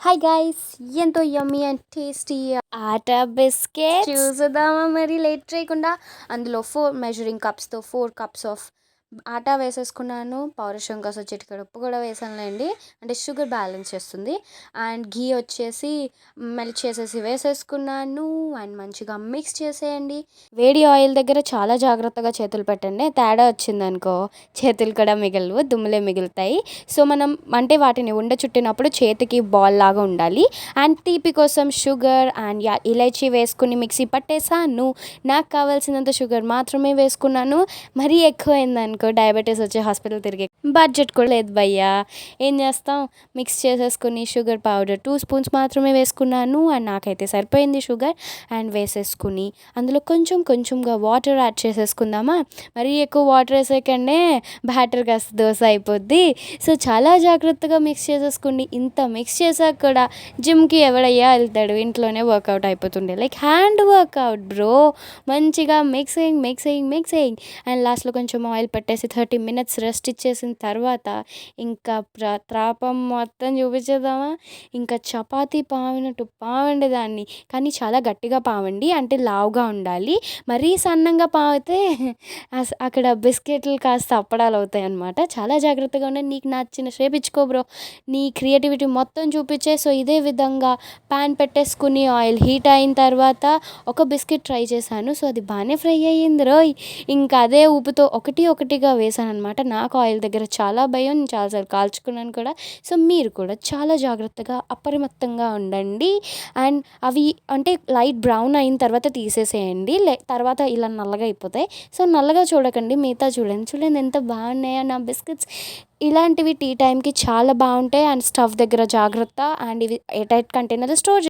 Hi guys ఎంతో yummy and tasty atta biscuit చూసుదామా మరి? Late చేయకుండా అందులో ఫోర్ మెజరింగ్ కప్స్తో ఫోర్ కప్స్ ఆఫ్ ఆటా వేసేసుకున్నాను పౌరుషం కోసం చిటికెడు ఉప్పు కూడా వేసానులేండి. అంటే షుగర్ బ్యాలెన్స్ చేస్తుంది. అండ్ ఘీ వచ్చేసి మెల్ట్ చేసేసి వేసేసుకున్నాను. అండ్ మంచిగా మిక్స్ చేసేయండి. వేడి ఆయిల్ దగ్గర చాలా జాగ్రత్తగా చేతులు పెట్టండి. తేడా వచ్చిందనుకో చేతులు కూడా మిగలవు దుమ్ములే మిగులుతాయి. సో మనం అంటే వాటిని ఉండ చుట్టినప్పుడు చేతికి బాల్ లాగా ఉండాలి. అండ్ తీపి కోసం షుగర్ అండ్ యా ఇలైచీ వేసుకుని మిక్సీ పట్టేసాను. నాకు కావాల్సినంత షుగర్ మాత్రమే వేసుకున్నాను. మరీ ఎక్కువైందనుకో డయాబెటీస్ వచ్చి హాస్పిటల్ తిరిగే బడ్జెట్ కూడా లేదు భయ్యా. ఏం చేస్తాం? మిక్స్ చేసేసుకుని షుగర్ పౌడర్ టూ స్పూన్స్ మాత్రమే వేసుకున్నాను అండ్ నాకైతే సరిపోయింది షుగర్ అండ్ వేసేసుకుని అందులో కొంచెం కొంచెంగా వాటర్ యాడ్ చేసేసుకుందామా? మరీ ఎక్కువ వాటర్ వేసేకండే బ్యాటర్ కాస్త దోశ అయిపోద్ది. సో చాలా జాగ్రత్తగా మిక్స్ చేసేసుకోండి ఇంత మిక్స్ చేసాక కూడా జిమ్కి ఎవడయ్యా వెళ్తాడు? ఇంట్లోనే వర్కౌట్ అయిపోతుండే. లైక్ హ్యాండ్ వర్కౌట్ బ్రో మంచిగా మిక్సింగ్ మిక్సింగ్ మిక్సింగ్ అండ్ లాస్ట్లో కొంచెం ఆయిల్ పెట్టేసి థర్టీ మినిట్స్ రెస్ట్ ఇచ్చేసిన తర్వాత ఇంకా ప్ర త్రాపం మొత్తం చూపించేద్దామా? ఇంకా చపాతీ పావినట్టు పావండి దాన్ని. కానీ చాలా గట్టిగా పావండి అంటే లావుగా ఉండాలి. మరీ సన్నంగా పావితే అస్- అక్కడ బిస్కెట్లు కాస్త అప్పడాలు అవుతాయి అనమాట చాలా జాగ్రత్తగా ఉండండి. నీకు నచ్చిన షేప్ ఇచ్చుకో బ్రో. నీ క్రియేటివిటీ మొత్తం చూపించే సో ఇదే విధంగా ప్యాన్ పెట్టేసుకుని ఆయిల్ హీట్ అయిన తర్వాత ఒక బిస్కెట్ ట్రై చేశాను. సో అది బాగానే ఫ్రై అయ్యింది రోయ్. ఇంకా అదే ఉప్పుతో ఒకటి ఒకటి ఒకటిగా వేసాను అనమాట నాకు ఆయిల్ దగ్గర చాలా భయం నేను చాలాసార్లు కాల్చుకున్నాను కూడా. సో మీరు కూడా చాలా జాగ్రత్తగా అప్రమత్తంగా ఉండండి. అండ్ అవి అంటే లైట్ బ్రౌన్ అయిన తర్వాత తీసేసేయండి. లే తర్వాత ఇలా నల్లగా అయిపోతాయి. సో నల్లగా చూడకండి. మిగతా చూడండి. చూడండి ఎంత బాగున్నాయో నా బిస్కెట్స్. ఇలాంటివి టీ టైంకి చాలా బాగుంటాయి. అండ్ స్టవ్ దగ్గర జాగ్రత్త. అండ్ ఇవి ఏ కంటైనర్ స్టోర్